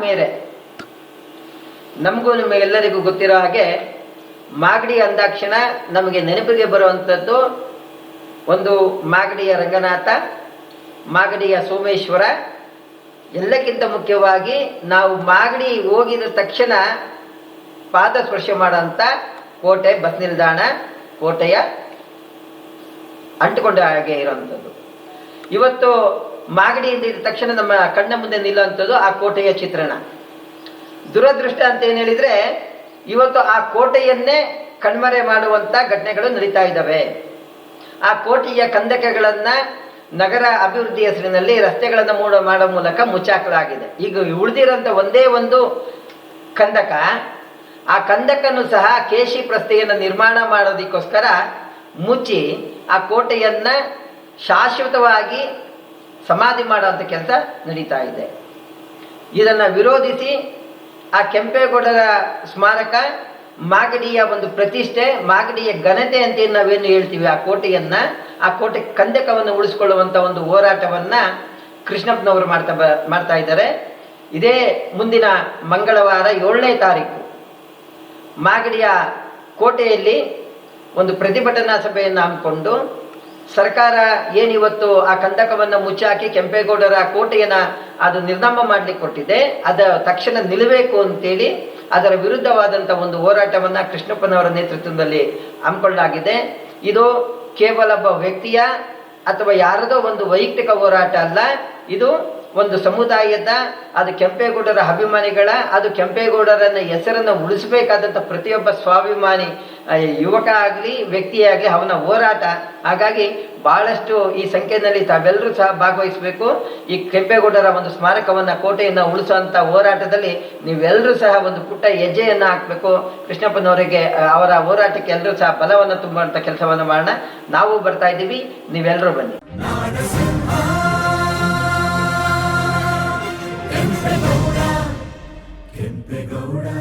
ಮೇಲೆ. ನಮಗೂ ನಿಮಗೆಲ್ಲರಿಗೂ ಗೊತ್ತಿರೋ ಹಾಗೆ ಮಾಗಡಿ ಅಂದಾಕ್ಷಣ ನಮಗೆ ನೆನಪಿಗೆ ಬರುವಂಥದ್ದು ಒಂದು ಮಾಗಡಿಯ ರಂಗನಾಥ, ಮಾಗಡಿಯ ಸೋಮೇಶ್ವರ ಎಲ್ಲಕ್ಕಿಂತ ಮುಖ್ಯವಾಗಿ ನಾವು ಮಾಗಡಿ ಹೋಗಿದ ತಕ್ಷಣ ಪಾದ ಸ್ಪರ್ಶ ಮಾಡೋಂಥ ಕೋಟೆ, ಬಸ್ ನಿಲ್ದಾಣ ಕೋಟೆಯ ಅಂಟಿಕೊಂಡ ಹಾಗೆ ಇರುವಂಥದ್ದು ಇವತ್ತು ಮಾಗಡಿ ಇದ್ದ ತಕ್ಷಣ ನಮ್ಮ ಕಣ್ಣ ಮುಂದೆ ನಿಲ್ಲುವಂಥದ್ದು ಆ ಕೋಟೆಯ ಚಿತ್ರಣ. ದುರದೃಷ್ಟ ಅಂತ ಏನು ಹೇಳಿದ್ರೆ, ಇವತ್ತು ಆ ಕೋಟೆಯನ್ನೇ ಕಣ್ಮರೆ ಮಾಡುವಂತ ಘಟನೆಗಳು ನಡೀತಾ ಇದ್ದಾವೆ. ಆ ಕೋಟೆಯ ಕಂದಕಗಳನ್ನ ನಗರ ಅಭಿವೃದ್ಧಿ ಹೆಸರಿನಲ್ಲಿ ರಸ್ತೆಗಳನ್ನು ಮೂಡ ಮಾಡೋ ಮೂಲಕ ಮುಚ್ಚಾಕಲಾಗಿದೆ. ಈಗ ಉಳಿದಿರೋಂಥ ಒಂದೇ ಒಂದು ಕಂದಕ, ಆ ಕಂದಕನ್ನು ಸಹ ಕೇಶಿ ಪ್ರಸ್ತೆಯನ್ನು ನಿರ್ಮಾಣ ಮಾಡೋದಕ್ಕೋಸ್ಕರ ಮುಚ್ಚಿ ಆ ಕೋಟೆಯನ್ನ ಶಾಶ್ವತವಾಗಿ ಸಮಾಧಿ ಮಾಡುವಂಥ ಕೆಲಸ ನಡೀತಾ ಇದೆ. ಇದನ್ನು ವಿರೋಧಿಸಿ ಆ ಕೆಂಪೇಗೌಡರ ಸ್ಮಾರಕ ಮಾಗಡಿಯ ಒಂದು ಪ್ರತಿಷ್ಠೆ, ಮಾಗಡಿಯ ಘನತೆ ಅಂತ ನಾವೇನು ಹೇಳ್ತೀವಿ, ಆ ಕೋಟೆಯನ್ನ ಆ ಕೋಟೆ ಕಂದಕವನ್ನು ಉಳಿಸಿಕೊಳ್ಳುವಂತ ಒಂದು ಹೋರಾಟವನ್ನ ಕೃಷ್ಣಪ್ಪನವರು ಮಾಡ್ತಾ ಮಾಡ್ತಾ ಇದ್ದಾರೆ. ಇದೇ ಮುಂದಿನ ಮಂಗಳವಾರ ಏಳನೇ ತಾರೀಕು ಮಾಗಡಿಯ ಕೋಟೆಯಲ್ಲಿ ಒಂದು ಪ್ರತಿಭಟನಾ ಸಭೆಯನ್ನು ಹಮ್ಮಿಕೊಂಡು ಸರ್ಕಾರ ಏನಿವತ್ತು ಆ ಕಂದಕವನ್ನು ಮುಚ್ಚಾಕಿ ಕೆಂಪೇಗೌಡರ ಕೋಟೆಯನ್ನ ಅದು ನಿರ್ನಾಮ ಮಾಡಲಿಕ್ಕೆ ಕೊಟ್ಟಿದೆ, ಅದ ತಕ್ಷಣ ನಿಲ್ಲಬೇಕು ಅಂತೇಳಿ ಅದರ ವಿರುದ್ಧವಾದಂಥ ಒಂದು ಹೋರಾಟವನ್ನ ಕೃಷ್ಣಪ್ಪನವರ ನೇತೃತ್ವದಲ್ಲಿ ಹಮ್ಮಿಕೊಳ್ಳಲಾಗಿದೆ. ಇದು ಕೇವಲ ಒಬ್ಬ ವ್ಯಕ್ತಿಯ ಅಥವಾ ಯಾರದೋ ಒಂದು ವೈಯಕ್ತಿಕ ಹೋರಾಟ ಅಲ್ಲ ಇದು ಒಂದು ಸಮುದಾಯದ, ಅದು ಕೆಂಪೇಗೌಡರ ಅಭಿಮಾನಿಗಳ, ಅದು ಕೆಂಪೇಗೌಡರನ್ನ ಹೆಸರನ್ನ ಉಳಿಸಬೇಕಾದಂತ ಪ್ರತಿಯೊಬ್ಬ ಸ್ವಾಭಿಮಾನಿ ಯುವಕ ಆಗಲಿ ವ್ಯಕ್ತಿಯೇ ಆಗಲಿ ಅವನ ಹೋರಾಟ. ಹಾಗಾಗಿ ಬಹಳಷ್ಟು ಈ ಸಂಖ್ಯೆಯಲ್ಲಿ ತಾವೆಲ್ಲರೂ ಸಹ ಭಾಗವಹಿಸಬೇಕು. ಈ ಕೆಂಪೇಗೌಡರ ಒಂದು ಸ್ಮಾರಕವನ್ನ, ಕೋಟೆಯನ್ನ ಉಳಿಸುವಂತ ಹೋರಾಟದಲ್ಲಿ ನೀವೆಲ್ಲರೂ ಸಹ ಒಂದು ಪುಟ್ಟ ಹೆಜ್ಜೆಯನ್ನ ಹಾಕ್ಬೇಕು. ಕೃಷ್ಣಪ್ಪನವರಿಗೆ ಅವರ ಹೋರಾಟಕ್ಕೆ ಎಲ್ಲರೂ ಸಹ ಬಲವನ್ನು ತುಂಬುವಂತ ಕೆಲಸವನ್ನು ಮಾಡೋಣ. ನಾವು ಬರ್ತಾ ಇದ್ದೀವಿ. ನೀವೆಲ್ಲರೂ ಬನ್ನಿ.